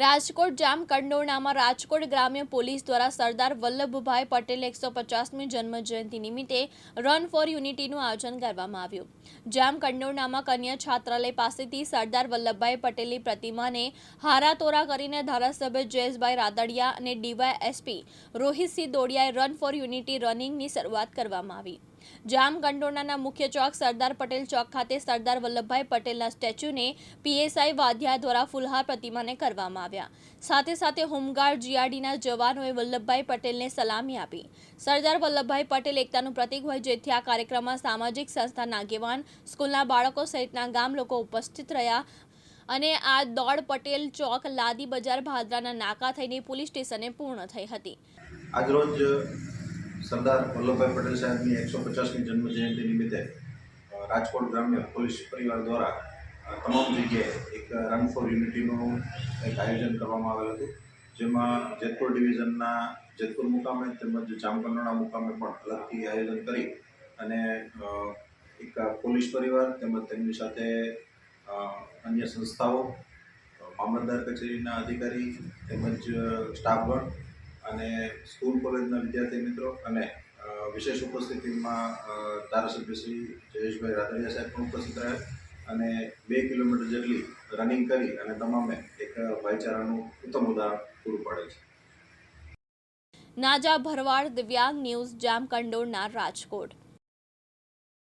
રાજકોટ જામ કંડોરણામાં રાજકોટ ગ્રામ્ય પોલીસ દ્વારા સરદાર વલ્લભભાઈ પટેલ એકસો પચાસમી જન્મજયંતિ નિમિત્તે રન ફોર યુનિટીનું આયોજન કરવામાં આવ્યું. જામ કંડોરણામાં કન્યા છાત્રાલય પાસેથી સરદાર વલ્લભભાઈ પટેલની પ્રતિમાને હારાતોરા કરીને ધારાસભ્ય જયેશભાઈ રાદડિયા અને ડીવાય એસપી રોહિતસિંહ દોડિયાએ રન ફોર યુનિટી રનિંગની શરૂઆત કરવામાં આવી. જામ કંડોરણાના મુખ્ય ચોક સરદાર પટેલ ચોક ખાતે સરદાર વલ્લભભાઈ પટેલના સ્ટેચ્યુને પીએસઆઈ વાધ્યા દ્વારા ફુલહાર પ્રતિમાને કરવામાં આવ્યા. સાથે સાથે હોમગાર્ડ જીઆરડીના જવાનોએ વલ્લભભાઈ પટેલને સલામી આપી. સરદાર વલ્લભભાઈ પટેલ એકતાનું પ્રતીક હોય જેથી આ કાર્યક્રમમાં સામાજિક સંસ્થાના આગેવાન સ્કૂલના બાળકો સહિતના ગામ લોકો ઉપસ્થિત રહ્યા અને આ દોડ પટેલ ચોક લાદી બજાર ભાદરાના નાકા થઈને પોલીસ સ્ટેશને પૂર્ણ થઈ હતી. આજરોજ સરદાર વલ્લભભાઈ પટેલ સાહેબની એકસો પચાસમી જન્મ જયંતિ નિમિત્તે રાજકોટ ગ્રામ્ય પોલીસ પરિવાર દ્વારા તમામ જગ્યાએ એક રન ફોર યુનિટીનું એક આયોજન કરવામાં આવેલ હતું. જેમાં જેતપુર ડિવિઝનના જેતપુર મુકામે તેમજ જામકંડોરણા મુકામે પણ અલગથી આયોજન કરી અને એક પોલીસ પરિવાર તેમજ તેમની સાથે અન્ય સંસ્થાઓ મામલતદાર કચેરીના અધિકારી તેમજ સ્ટાફગણ અને સ્કૂલ કોલેજના વિદ્યાર્થી મિત્રો અને વિશેષ ઉપસ્થિતિમાં ધારાસભ્ય શ્રી જયેશભાઈ રાદડિયા સાહેબ પણ ઉપસ્થિત રહ્યા અને બે કિલોમીટર જેટલી રનિંગ કરી અને તમામે એક ભાઈચારાનું ઉત્તમ ઉદાહરણ પૂરું પાડે છે. નાજા ભરવાડ દિવ્યાંગ ન્યૂઝ જામ કંડોરણા રાજકોટ.